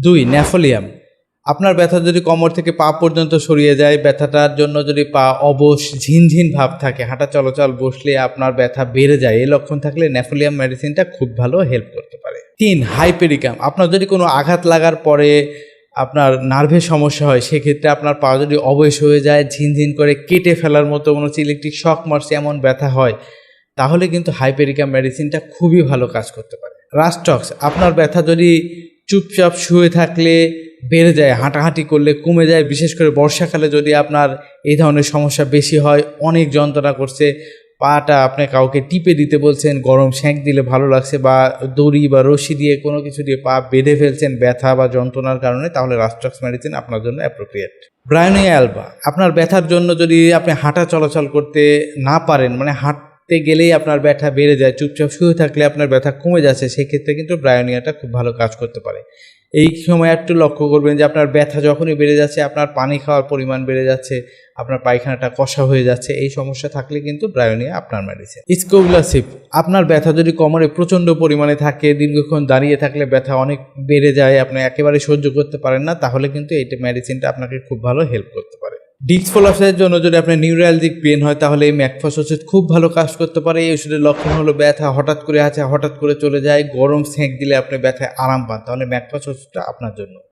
দুই ন্যাফোলিয়াম আপনার ব্যথা যদি কোমর থেকে পা পর্যন্ত সরিয়ে যায়, ব্যথাটার জন্য যদি পা অবশ, ঝিনঝিন ভাব থাকে, হাঁটা চলাচল বসলে আপনার ব্যথা বেড়ে যায় এই লক্ষণ থাকলে ন্যাফোলিয়াম মেডিসিনটা খুব ভালো হেল্প করতে পারে। তিন হাইপেরিকাম আপনার যদি কোনো আঘাত লাগার পরে আপনার নার্ভের সমস্যা হয়, সেক্ষেত্রে আপনার পা যদি অবশ হয়ে যায়, ঝিনঝিন করে কেটে ফেলার মতো কোনো ইলেকট্রিক শক মারছে এমন ব্যথা হয়, তাহলে কিন্তু হাইপেরিকাম মেডিসিনটা খুবই ভালো কাজ করতে পারে। রাস্টক্স আপনার ব্যথা যদি চুপচাপ শুয়ে থাকলে বেড়ে যায়, হাঁটাহাঁটি করলে কমে যায়। বিশেষ করে বর্ষাকালে যদি আপনার এই ধরনের সমস্যা বেশি হয়, অনেক যন্ত্রণা করছে, পাটা আপনি কাউকে টিপে দিতে বলছেন, গরম সেঁক দিলে ভালো লাগছে বা দড়ি বা রশি দিয়ে কোনো কিছু দিয়ে পা বেঁধে ফেলছেন ব্যথা বা যন্ত্রণার কারণে, তাহলে রাস্টক্স মেডিসিন আপনার জন্য অ্যাপ্রোপ্রিয়েট ব্রায়নিয়া অ্যালবা আপনার ব্যথার জন্য যদি আপনি হাঁটা চলাচল করতে না পারেন মানে হাঁটতে গেলেই আপনার ব্যথা বেড়ে যায়, চুপচাপ শুয়ে থাকলে আপনার ব্যথা কমে যাচ্ছে, সেক্ষেত্রে কিন্তু ব্রায়োনিয়াটা খুব ভালো কাজ করতে পারে। এই সময় একটু লক্ষ্য করবেন যে আপনার ব্যথা যখনই বেড়ে যাচ্ছে, আপনার পানি খাওয়ার পরিমাণ বেড়ে যাচ্ছে, আপনার পায়খানাটা কষা হয়ে যাচ্ছে, এই সমস্যা থাকলে কিন্তু ব্রায়োনিয়া আপনার মেডিসিন স্কোগুলাসিপ আপনার ব্যথা যদি কোমরে প্রচণ্ড পরিমাণে থাকে, দীর্ঘক্ষণ দাঁড়িয়ে থাকলে ব্যথা অনেক বেড়ে যায়, আপনি একেবারে সহ্য করতে পারেন না, তাহলে কিন্তু এইটা মেডিসিনটা আপনাকে খুব ভালো হেল্প করতে পারে ডিসফোলাসের জন্য যদি আপনার নিউরালজিক পেন হয়, তাহলে এই ম্যাকফাস ওষুধ খুব ভালো কাজ করতে পারে। এই ওষুধের লক্ষণ হলো ব্যথা হঠাৎ করে আছে, হঠাৎ করে চলে যায়, গরম সেঁক দিলে আপনি ব্যথায় আরাম পান। তাহলে ম্যাকফস ওষুধটা আপনার জন্য।